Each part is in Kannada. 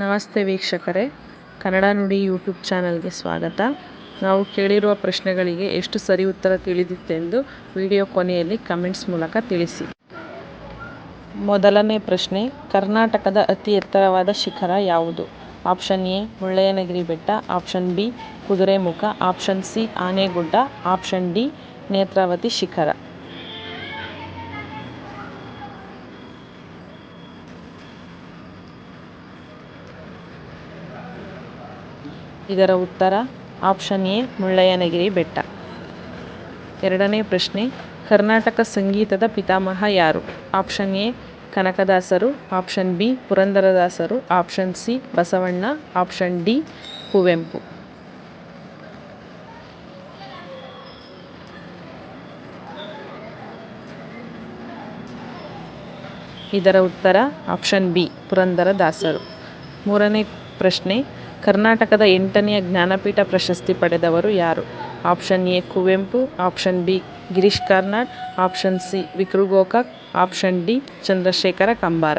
ನಮಸ್ತೆ ವೀಕ್ಷಕರೇ. ಕನ್ನಡ ನುಡಿ ಯೂಟ್ಯೂಬ್ ಚಾನಲ್ಗೆ ಸ್ವಾಗತ. ನಾವು ಕೇಳಿರುವ ಪ್ರಶ್ನೆಗಳಿಗೆ ಎಷ್ಟು ಸರಿ ಉತ್ತರ ತಿಳಿದಿತ್ತೆಂದು ವಿಡಿಯೋ ಕೊನೆಯಲ್ಲಿ ಕಮೆಂಟ್ಸ್ ಮೂಲಕ ತಿಳಿಸಿ. ಮೊದಲನೇ ಪ್ರಶ್ನೆ, ಕರ್ನಾಟಕದ ಅತಿ ಎತ್ತರವಾದ ಶಿಖರ ಯಾವುದು? ಆಪ್ಷನ್ ಎ, ಮುಳ್ಳಯ್ಯನಗಿರಿ ಬೆಟ್ಟ. Option B, Kudremukh. Option C, Anegudda. Option D, Netravati ಶಿಖರ. ಇದರ ಉತ್ತರ ಆಪ್ಷನ್ ಎ, ಮುಳ್ಳಯ್ಯನಗಿರಿ ಬೆಟ್ಟ. ಎರಡನೇ ಪ್ರಶ್ನೆ, ಕರ್ನಾಟಕ ಸಂಗೀತದ ಪಿತಾಮಹ ಯಾರು? ಆಪ್ಷನ್ ಎ, ಕನಕದಾಸರು. ಆಪ್ಷನ್ ಬಿ, ಪುರಂದರದಾಸರು. Option C, Basavanna. Option D, Kuvempu. ಇದರ ಉತ್ತರ ಆಪ್ಷನ್ ಬಿ, ಪುರಂದರದಾಸರು. ಮೂರನೇ ಪ್ರಶ್ನೆ, ಕರ್ನಾಟಕದ ಎಂಟನೆಯ ಜ್ಞಾನಪೀಠ ಪ್ರಶಸ್ತಿ ಪಡೆದವರು ಯಾರು? Option A, Kuvempu, option B, Girish Karnad, option C ವಿಕ್ರು Gokak, option D, Chandrashekhara Kambara.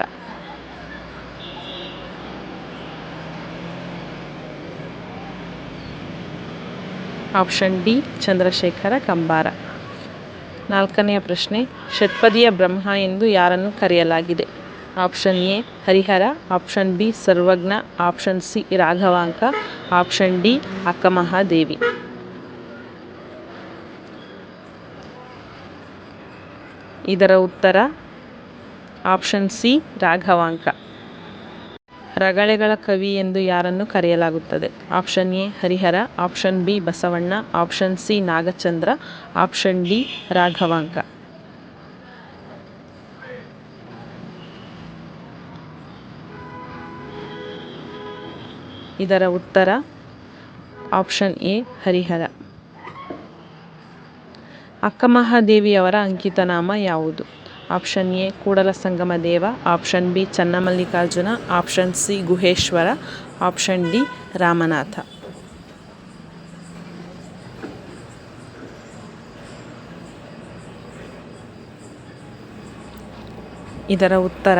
Option D, Chandrashekhara Kambara. ನಾಲ್ಕನೆಯ ಪ್ರಶ್ನೆ, ಷಟ್ಪದಿಯ ಬ್ರಹ್ಮ ಎಂದು ಯಾರನ್ನು ಕರೆಯಲಾಗಿದೆ? Option A, Harihara. Option B, Sarvajna. Option C, Raghavanka. Option D, Akkamahadevi. ಇದರ ಉತ್ತರ, ಆಪ್ಷನ್ ಸಿ, ರಾಘವಾಂಕ. ರಗಳೆಗಳ ಕವಿ ಎಂದು ಯಾರನ್ನು ಕರೆಯಲಾಗುತ್ತದೆ? Option A, Harihara. Option B, Basavanna. Option C, Nagachandra. Option D, Raghavanka. ಇದರ ಉತ್ತರ ಆಪ್ಷನ್ ಎ, ಹರಿಹರ. ಅಕ್ಕಮಹಾದೇವಿಯವರ ಅಂಕಿತನಾಮ ಯಾವುದು? Option A Kudala Sangama Deva option B, Channamallikarjuna. Option C, Guheshwara. Option D, Ramanatha. ಇದರ ಉತ್ತರ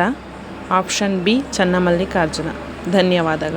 ಆಪ್ಷನ್ ಬಿ, ಚನ್ನಮಲ್ಲಿಕಾರ್ಜುನ. ಧನ್ಯವಾದಗಳು.